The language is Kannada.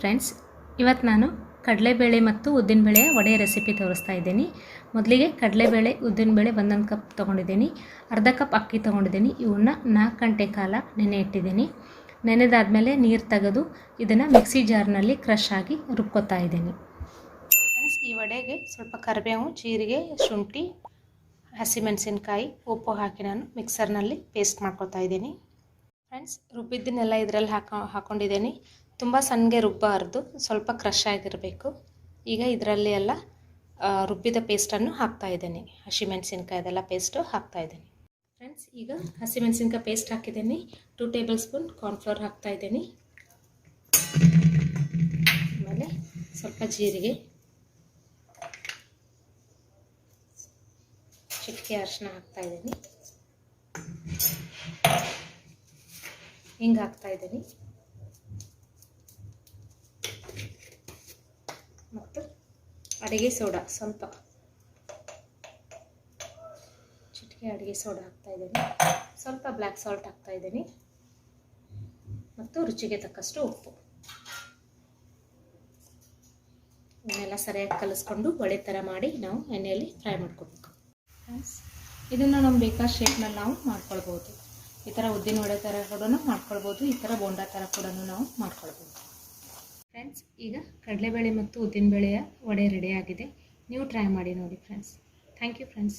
ಫ್ರೆಂಡ್ಸ್ ಇವತ್ತು ನಾನು ಕಡಲೆಬೇಳೆ ಮತ್ತು ಉದ್ದಿನಬೇಳೆಯ ವಡೆ ರೆಸಿಪಿ ತೋರಿಸ್ತಾ ಇದ್ದೀನಿ. ಮೊದಲಿಗೆ ಕಡಲೆಬೇಳೆ, ಉದ್ದಿನಬೇಳೆ ಒಂದೊಂದು ಕಪ್ ತೊಗೊಂಡಿದ್ದೀನಿ. ಅರ್ಧ ಕಪ್ ಅಕ್ಕಿ ತೊಗೊಂಡಿದ್ದೀನಿ. ಇವನ್ನ ನಾಲ್ಕು ಗಂಟೆ ಕಾಲ ನೆನೆ ಇಟ್ಟಿದ್ದೀನಿ. ನೆನೆದಾದಮೇಲೆ ನೀರು ತೆಗೆದು ಇದನ್ನು ಮಿಕ್ಸಿ ಜಾರ್ನಲ್ಲಿ ಕ್ರಷ್ ಆಗಿ ರುಬ್ಕೋತಾ ಇದ್ದೀನಿ. ಫ್ರೆಂಡ್ಸ್ ಈ ವಡೆಗೆ ಸ್ವಲ್ಪ ಕರಿಬೇವು, ಜೀರಿಗೆ, ಶುಂಠಿ, ಹಸಿಮೆಣಸಿನ್ಕಾಯಿ, ಉಪ್ಪು ಹಾಕಿ ನಾನು ಮಿಕ್ಸರ್ನಲ್ಲಿ ಪೇಸ್ಟ್ ಮಾಡ್ಕೊತಾ ಇದ್ದೀನಿ. ಫ್ರೆಂಡ್ಸ್ ರುಬ್ಬಿದ್ದನ್ನೆಲ್ಲ ಇದರಲ್ಲಿ ಹಾಕೊ ಹಾಕ್ಕೊಂಡಿದ್ದೀನಿ ತುಂಬ ಸಣ್ಣಗೆ ರುಬ್ಬಾರ್ದು, ಸ್ವಲ್ಪ ಕ್ರಷ್ ಆಗಿರಬೇಕು. ಈಗ ಇದರಲ್ಲಿ ಎಲ್ಲ ರುಬ್ಬಿದ ಪೇಸ್ಟನ್ನು ಹಾಕ್ತಾ ಇದ್ದೀನಿ. ಹಸಿಮೆಣಸಿನ್ಕಾಯ್ದೆಲ್ಲ ಪೇಸ್ಟು ಹಾಕ್ತಾ ಇದ್ದೀನಿ. ಫ್ರೆಂಡ್ಸ್ ಈಗ ಹಸಿಮೆಣಸಿನ್ಕಾಯಿ ಪೇಸ್ಟ್ ಹಾಕಿದ್ದೀನಿ. ಟೂ ಟೇಬಲ್ ಸ್ಪೂನ್ ಕಾರ್ನ್ಫ್ಲೋರ್ ಹಾಕ್ತಾ ಇದ್ದೀನಿ. ಆಮೇಲೆ ಸ್ವಲ್ಪ ಜೀರಿಗೆ. ಚಿಟಿಕೆ ಅರಿಶಿನ ಹಾಕ್ತಾ ಇದ್ದೀನಿ. ಹಿಂಗೆ ಹಾಕ್ತಾ ಇದ್ದೀನಿ ಮತ್ತು ಅಡುಗೆ ಸೋಡಾ, ಸ್ವಲ್ಪ. ಚಿಟಿಕೆ ಅಡುಗೆ ಸೋಡಾ ಹಾಕ್ತಾ ಇದ್ದೀನಿ. ಸ್ವಲ್ಪ ಬ್ಲ್ಯಾಕ್ ಸಾಲ್ಟ್ ಹಾಕ್ತಾ ಇದ್ದೀನಿ. ಮತ್ತು ರುಚಿಗೆ ತಕ್ಕಷ್ಟು ಉಪ್ಪು. ಇದನ್ನೆಲ್ಲ ಸರಿಯಾಗಿ ಕಲಿಸ್ಕೊಂಡು ವಡೆ ಥರ ಮಾಡಿ ನಾವು ಎಣ್ಣೆಯಲ್ಲಿ ಫ್ರೈ ಮಾಡ್ಕೋಬೇಕು. ಫ್ರೆಂಡ್ಸ್ ಇದನ್ನು ನಮ್ಗೆ ಬೇಕಾದ ಶೇಪ್ನಲ್ಲಿ ನಾವು ಮಾಡ್ಕೊಳ್ಬೋದು. ಈ ಥರ ಉದ್ದಿನ ವಡೆ ಥರ ಕೂಡ ಮಾಡ್ಕೊಳ್ಬೋದು, ಈ ಥರ ಬೋಂಡಾ ಥರ ಕೂಡ ನಾವು ಮಾಡ್ಕೊಳ್ಬೋದು. ಫ್ರೆಂಡ್ಸ್ ಈಗ ಕಡಲೆಬೇಳೆ ಮತ್ತು ಉದ್ದಿನಬೇಳೆಯ ವಡೆ ರೆಡಿ ಆಗಿದೆ. ನೀವು ಟ್ರೈ ಮಾಡಿ ನೋಡಿ ಫ್ರೆಂಡ್ಸ್ ಥ್ಯಾಂಕ್ ಯು ಫ್ರೆಂಡ್ಸ್